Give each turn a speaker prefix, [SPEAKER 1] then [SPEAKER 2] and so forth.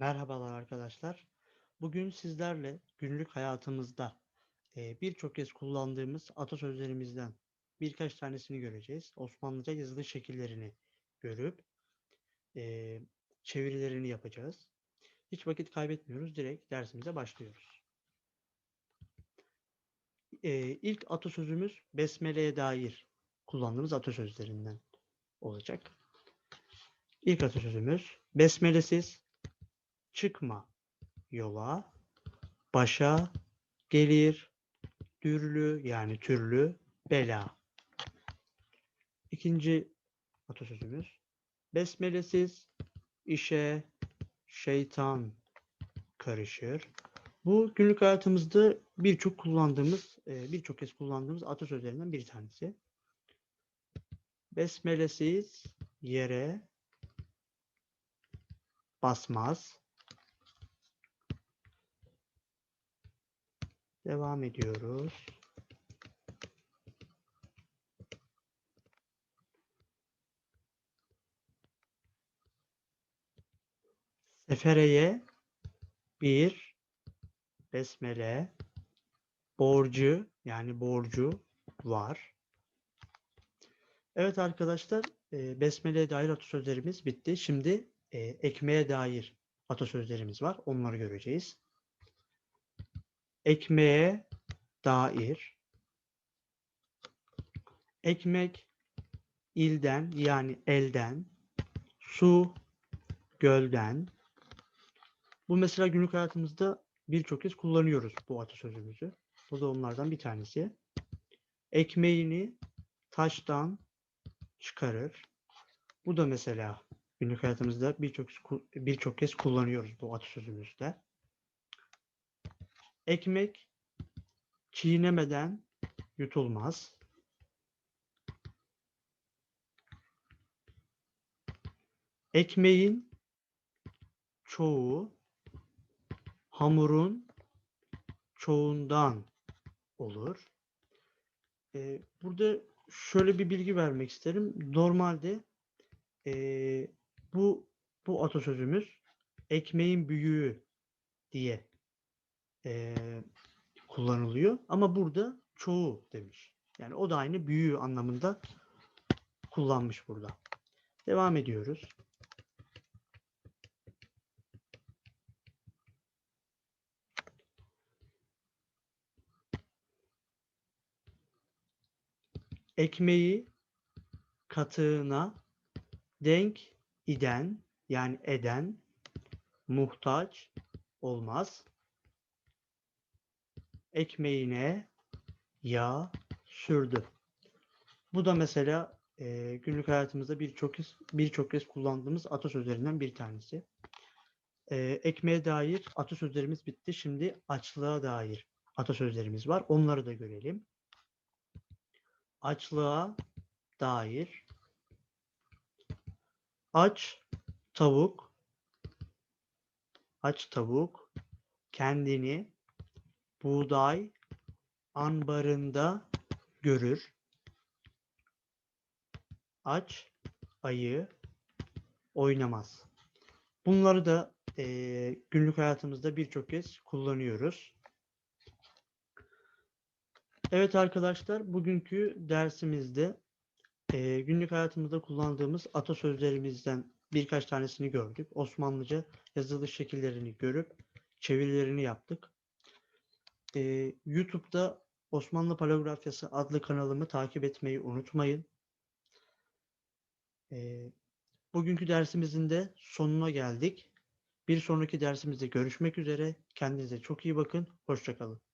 [SPEAKER 1] Merhabalar arkadaşlar. Bugün sizlerle günlük hayatımızda birçok kez kullandığımız atasözlerimizden birkaç tanesini göreceğiz. Osmanlıca yazılı şekillerini görüp çevirilerini yapacağız. Hiç vakit kaybetmiyoruz. Direkt dersimize başlıyoruz. İlk atasözümüz besmeleye dair kullandığımız atasözlerinden olacak. İlk atasözümüz besmelesiz çıkma yola, başa gelir dürlü yani türlü bela. İkinci atasözümüz besmelesiz işe şeytan karışır. Bu günlük hayatımızda birçok kullandığımız, e, birçok kez kullandığımız atasözlerinden bir tanesi. Besmelesiz yere basmaz. Devam ediyoruz. Sefereye bir besmele borcu yani borcu var. Evet arkadaşlar e, besmeleye dair atasözlerimiz bitti. Şimdi e, ekmeğe dair atasözlerimiz var. Onları göreceğiz ekmeğe dair ekmek ilden yani elden su gölden bu mesela günlük hayatımızda birçok kez kullanıyoruz bu atasözümüzü. Bu da onlardan bir tanesi. Ekmeğini taştan çıkarır. Bu da mesela günlük hayatımızda birçok birçok kez kullanıyoruz bu atasözümüzde. Ekmek çiğnemeden yutulmaz. Ekmeğin çoğu hamurun çoğundan olur. Ee, burada şöyle bir bilgi vermek isterim. Normalde e, bu bu atasözümüz ekmeğin büyüğü diye e, kullanılıyor. Ama burada çoğu demiş. Yani o da aynı büyüğü anlamında kullanmış burada. Devam ediyoruz. Ekmeği katığına denk iden yani eden muhtaç olmaz ekmeğine yağ sürdü. Bu da mesela e, günlük hayatımızda birçok kez birçok kez kullandığımız atasözlerinden bir tanesi. E, ekmeğe dair atasözlerimiz bitti. Şimdi açlığa dair atasözlerimiz var. Onları da görelim. Açlığa dair aç tavuk aç tavuk kendini buğday ambarında görür. Aç ayı oynamaz. Bunları da e, günlük hayatımızda birçok kez kullanıyoruz. Evet arkadaşlar, bugünkü dersimizde e, günlük hayatımızda kullandığımız atasözlerimizden birkaç tanesini gördük. Osmanlıca yazılı şekillerini görüp çevirilerini yaptık. Ee, YouTube'da Osmanlı Paleografyası adlı kanalımı takip etmeyi unutmayın. Ee, bugünkü dersimizin de sonuna geldik. Bir sonraki dersimizde görüşmek üzere. Kendinize çok iyi bakın. Hoşçakalın.